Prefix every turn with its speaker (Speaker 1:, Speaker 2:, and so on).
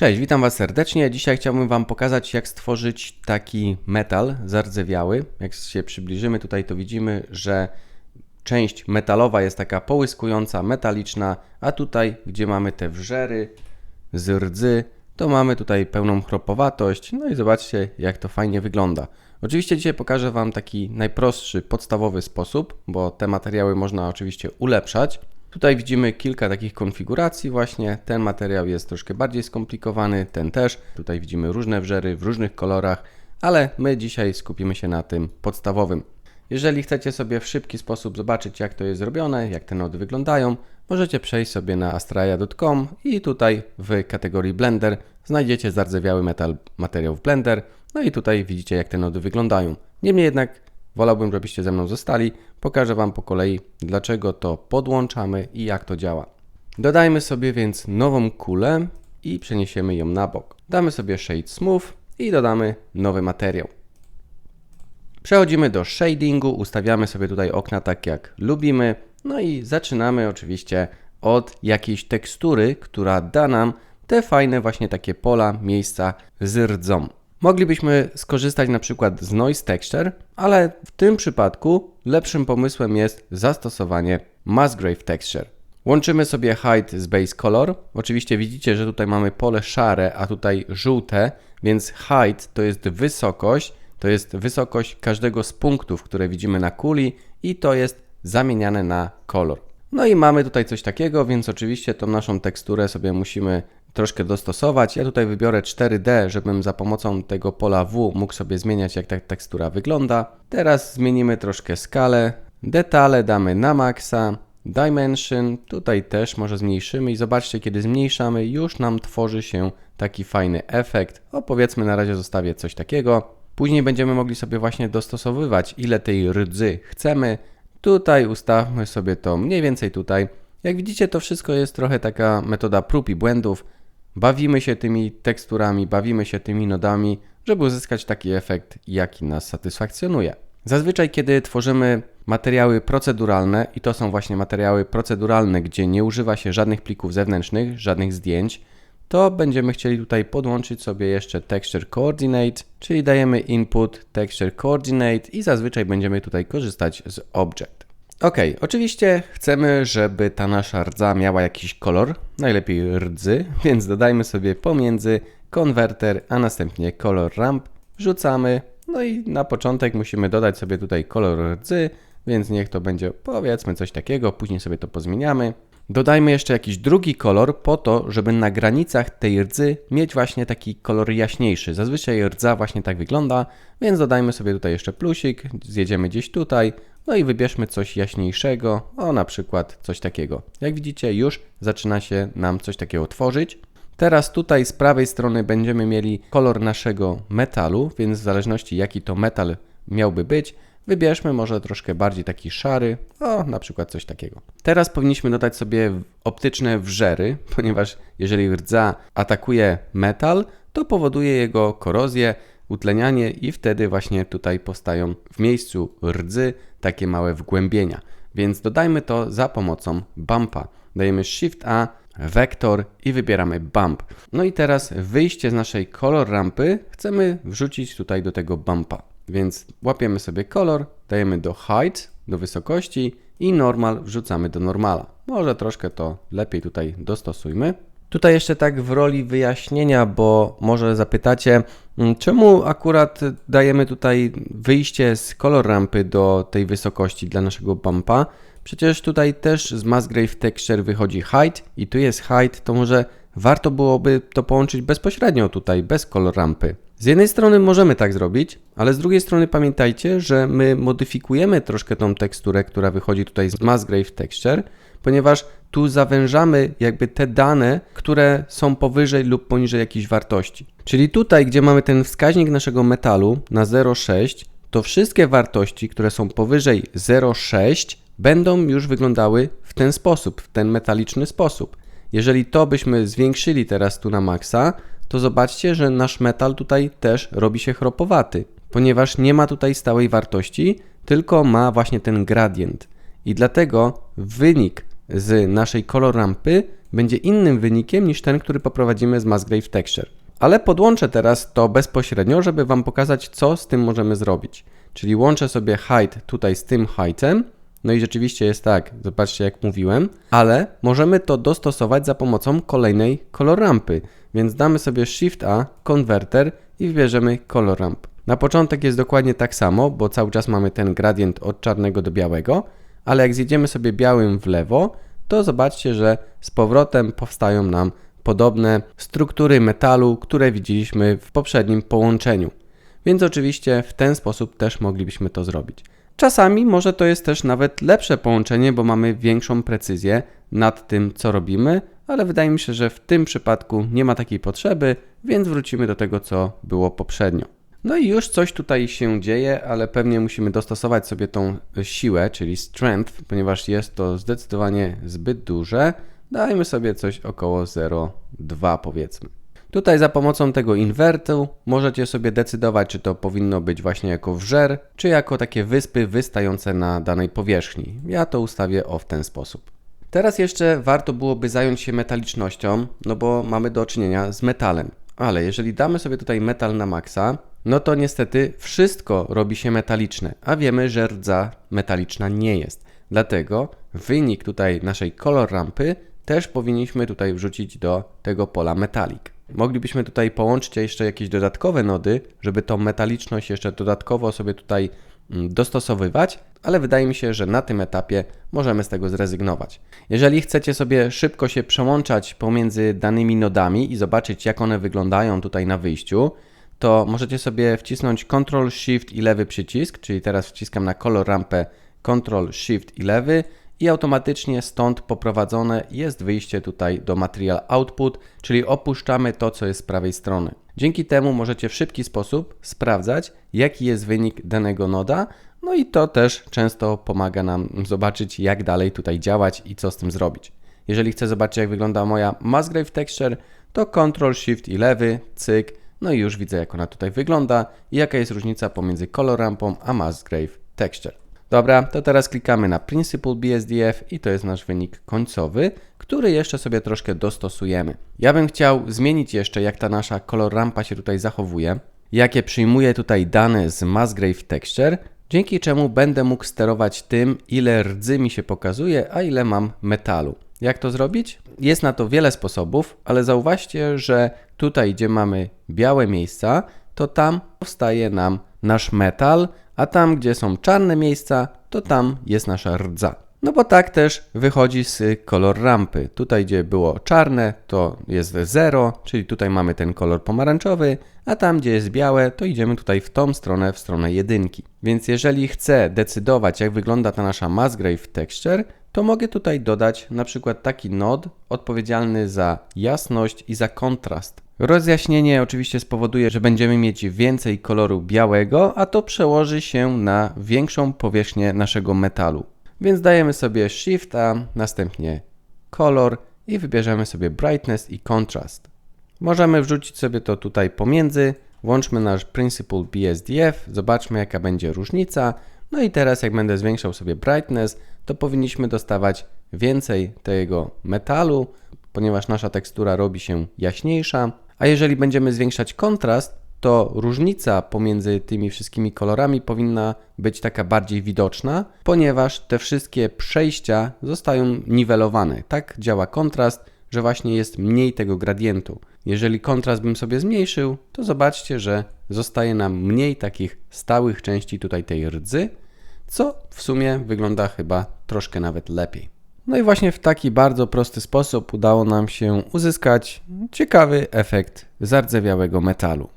Speaker 1: Cześć, witam Was serdecznie. Dzisiaj chciałbym Wam pokazać, jak stworzyć taki metal zardzewiały. Jak się przybliżymy tutaj, to widzimy, że część metalowa jest taka połyskująca, metaliczna, a tutaj, gdzie mamy te wrzery z rdzy, to mamy tutaj pełną chropowatość. No i zobaczcie, jak to fajnie wygląda. Oczywiście dzisiaj pokażę Wam taki najprostszy, podstawowy sposób, bo te materiały można oczywiście ulepszać. Tutaj widzimy kilka takich konfiguracji właśnie. Ten materiał jest troszkę bardziej skomplikowany, ten też. Tutaj widzimy różne wrzery w różnych kolorach, ale my dzisiaj skupimy się na tym podstawowym. Jeżeli chcecie sobie w szybki sposób zobaczyć jak to jest zrobione, jak te nody wyglądają, możecie przejść sobie na astraja.com i tutaj w kategorii Blender znajdziecie zardzewiały metal materiał w Blender. No i tutaj widzicie jak te nody wyglądają. Niemniej jednak wolałbym, żebyście ze mną zostali. Pokażę Wam po kolei, dlaczego to podłączamy i jak to działa. Dodajmy sobie więc nową kulę i przeniesiemy ją na bok. Damy sobie Shade Smooth i dodamy nowy materiał. Przechodzimy do shadingu, ustawiamy sobie tutaj okna tak jak lubimy. No i zaczynamy oczywiście od jakiejś tekstury, która da nam te fajne właśnie takie pola, miejsca z rdzą. Moglibyśmy skorzystać na przykład z Noise Texture, ale w tym przypadku lepszym pomysłem jest zastosowanie Musgrave Texture. Łączymy sobie Height z Base Color. Oczywiście widzicie, że tutaj mamy pole szare, a tutaj żółte, więc Height to jest wysokość, to jest wysokość każdego z punktów, które widzimy na kuli i to jest zamieniane na kolor. No i mamy tutaj coś takiego, więc oczywiście tą naszą teksturę sobie musimy troszkę dostosować. Ja tutaj wybiorę 4D, żebym za pomocą tego pola W mógł sobie zmieniać jak ta tekstura wygląda. Teraz zmienimy troszkę skalę. Detale damy na maksa. Dimension, tutaj też może zmniejszymy i zobaczcie, kiedy zmniejszamy, już nam tworzy się taki fajny efekt. O, powiedzmy na razie zostawię coś takiego. Później będziemy mogli sobie właśnie dostosowywać, ile tej rdzy chcemy. Tutaj ustawmy sobie to mniej więcej tutaj. Jak widzicie, to wszystko jest trochę taka metoda prób i błędów. Bawimy się tymi teksturami, bawimy się tymi nodami, żeby uzyskać taki efekt, jaki nas satysfakcjonuje. Zazwyczaj, kiedy tworzymy materiały proceduralne, i to są właśnie materiały proceduralne, gdzie nie używa się żadnych plików zewnętrznych, żadnych zdjęć, to będziemy chcieli tutaj podłączyć sobie jeszcze Texture Coordinate, czyli dajemy input Texture Coordinate i zazwyczaj będziemy tutaj korzystać z Object. Ok, oczywiście chcemy, żeby ta nasza rdza miała jakiś kolor, najlepiej rdzy, więc dodajmy sobie pomiędzy konwerter, a następnie color ramp, wrzucamy, no i na początek musimy dodać sobie tutaj kolor rdzy, więc niech to będzie powiedzmy coś takiego, później sobie to pozmieniamy. Dodajmy jeszcze jakiś drugi kolor po to, żeby na granicach tej rdzy mieć właśnie taki kolor jaśniejszy. Zazwyczaj rdza właśnie tak wygląda, więc dodajmy sobie tutaj jeszcze plusik, zjedziemy gdzieś tutaj, no i wybierzmy coś jaśniejszego, o na przykład coś takiego. Jak widzicie już zaczyna się nam coś takiego tworzyć. Teraz tutaj z prawej strony będziemy mieli kolor naszego metalu, więc w zależności jaki to metal miałby być, Wybierzmy może troszkę bardziej taki szary, o na przykład coś takiego. Teraz powinniśmy dodać sobie optyczne wrzery, ponieważ jeżeli rdza atakuje metal, to powoduje jego korozję, utlenianie i wtedy właśnie tutaj powstają w miejscu rdzy takie małe wgłębienia. Więc dodajmy to za pomocą bumpa. Dajemy Shift A, wektor i wybieramy bump. No i teraz wyjście z naszej kolor rampy chcemy wrzucić tutaj do tego bumpa. Więc łapiemy sobie kolor, dajemy do height, do wysokości i normal wrzucamy do normala. Może troszkę to lepiej tutaj dostosujmy. Tutaj jeszcze tak w roli wyjaśnienia, bo może zapytacie, mm, czemu akurat dajemy tutaj wyjście z color rampy do tej wysokości dla naszego bumpa? Przecież tutaj też z Musgrave Texture wychodzi height i tu jest height, to może warto byłoby to połączyć bezpośrednio tutaj, bez color rampy. Z jednej strony możemy tak zrobić, ale z drugiej strony pamiętajcie, że my modyfikujemy troszkę tą teksturę, która wychodzi tutaj z Musgrave Texture, ponieważ tu zawężamy jakby te dane, które są powyżej lub poniżej jakiejś wartości. Czyli tutaj, gdzie mamy ten wskaźnik naszego metalu na 0,6, to wszystkie wartości, które są powyżej 0,6 będą już wyglądały w ten sposób, w ten metaliczny sposób. Jeżeli to byśmy zwiększyli teraz tu na maksa, to zobaczcie, że nasz metal tutaj też robi się chropowaty, ponieważ nie ma tutaj stałej wartości, tylko ma właśnie ten gradient. I dlatego wynik z naszej color rampy będzie innym wynikiem niż ten, który poprowadzimy z Musgrave Texture. Ale podłączę teraz to bezpośrednio, żeby Wam pokazać, co z tym możemy zrobić. Czyli łączę sobie height tutaj z tym heightem. No i rzeczywiście jest tak, zobaczcie jak mówiłem, ale możemy to dostosować za pomocą kolejnej color rampy. Więc damy sobie Shift A, konwerter i wybierzemy color ramp. Na początek jest dokładnie tak samo, bo cały czas mamy ten gradient od czarnego do białego, ale jak zjedziemy sobie białym w lewo, to zobaczcie, że z powrotem powstają nam podobne struktury metalu, które widzieliśmy w poprzednim połączeniu. Więc oczywiście w ten sposób też moglibyśmy to zrobić. Czasami może to jest też nawet lepsze połączenie, bo mamy większą precyzję nad tym, co robimy, ale wydaje mi się, że w tym przypadku nie ma takiej potrzeby, więc wrócimy do tego, co było poprzednio. No i już coś tutaj się dzieje, ale pewnie musimy dostosować sobie tą siłę, czyli strength, ponieważ jest to zdecydowanie zbyt duże. Dajmy sobie coś około 0,2 powiedzmy. Tutaj za pomocą tego inwertu możecie sobie decydować, czy to powinno być właśnie jako wżer, czy jako takie wyspy wystające na danej powierzchni. Ja to ustawię o w ten sposób. Teraz jeszcze warto byłoby zająć się metalicznością, no bo mamy do czynienia z metalem. Ale jeżeli damy sobie tutaj metal na maksa, no to niestety wszystko robi się metaliczne, a wiemy, że rdza metaliczna nie jest. Dlatego wynik tutaj naszej kolor rampy też powinniśmy tutaj wrzucić do tego pola metalik. Moglibyśmy tutaj połączyć jeszcze jakieś dodatkowe nody, żeby tą metaliczność jeszcze dodatkowo sobie tutaj dostosowywać, ale wydaje mi się, że na tym etapie możemy z tego zrezygnować. Jeżeli chcecie sobie szybko się przełączać pomiędzy danymi nodami i zobaczyć, jak one wyglądają tutaj na wyjściu, to możecie sobie wcisnąć Ctrl Shift i lewy przycisk, czyli teraz wciskam na kolor rampę Ctrl Shift i lewy i automatycznie stąd poprowadzone jest wyjście tutaj do Material Output, czyli opuszczamy to, co jest z prawej strony. Dzięki temu możecie w szybki sposób sprawdzać, jaki jest wynik danego noda, no i to też często pomaga nam zobaczyć, jak dalej tutaj działać i co z tym zrobić. Jeżeli chcę zobaczyć, jak wygląda moja Musgrave Texture, to Ctrl Shift i lewy, cyk, no i już widzę, jak ona tutaj wygląda i jaka jest różnica pomiędzy Color Rampą a Musgrave Texture. Dobra, to teraz klikamy na Principal BSDF i to jest nasz wynik końcowy, który jeszcze sobie troszkę dostosujemy. Ja bym chciał zmienić jeszcze, jak ta nasza kolor rampa się tutaj zachowuje, jakie przyjmuje tutaj dane z Musgrave Texture, dzięki czemu będę mógł sterować tym, ile rdzy mi się pokazuje, a ile mam metalu. Jak to zrobić? Jest na to wiele sposobów, ale zauważcie, że tutaj, gdzie mamy białe miejsca, to tam powstaje nam nasz metal, a tam, gdzie są czarne miejsca, to tam jest nasza rdza. No bo tak też wychodzi z kolor rampy. Tutaj, gdzie było czarne, to jest 0, czyli tutaj mamy ten kolor pomarańczowy, a tam, gdzie jest białe, to idziemy tutaj w tą stronę, w stronę jedynki. Więc jeżeli chcę decydować, jak wygląda ta nasza Musgrave Texture, to mogę tutaj dodać na przykład taki nod odpowiedzialny za jasność i za kontrast. Rozjaśnienie oczywiście spowoduje, że będziemy mieć więcej koloru białego, a to przełoży się na większą powierzchnię naszego metalu. Więc dajemy sobie Shift A, następnie kolor i wybierzemy sobie Brightness i Contrast. Możemy wrzucić sobie to tutaj pomiędzy, włączmy nasz Principal BSDF, zobaczmy jaka będzie różnica. No i teraz jak będę zwiększał sobie Brightness, to powinniśmy dostawać więcej tego metalu, ponieważ nasza tekstura robi się jaśniejsza. A jeżeli będziemy zwiększać kontrast, to różnica pomiędzy tymi wszystkimi kolorami powinna być taka bardziej widoczna, ponieważ te wszystkie przejścia zostają niwelowane. Tak działa kontrast, że właśnie jest mniej tego gradientu. Jeżeli kontrast bym sobie zmniejszył, to zobaczcie, że zostaje nam mniej takich stałych części tutaj tej rdzy, co w sumie wygląda chyba troszkę nawet lepiej. No i właśnie w taki bardzo prosty sposób udało nam się uzyskać ciekawy efekt zardzewiałego metalu.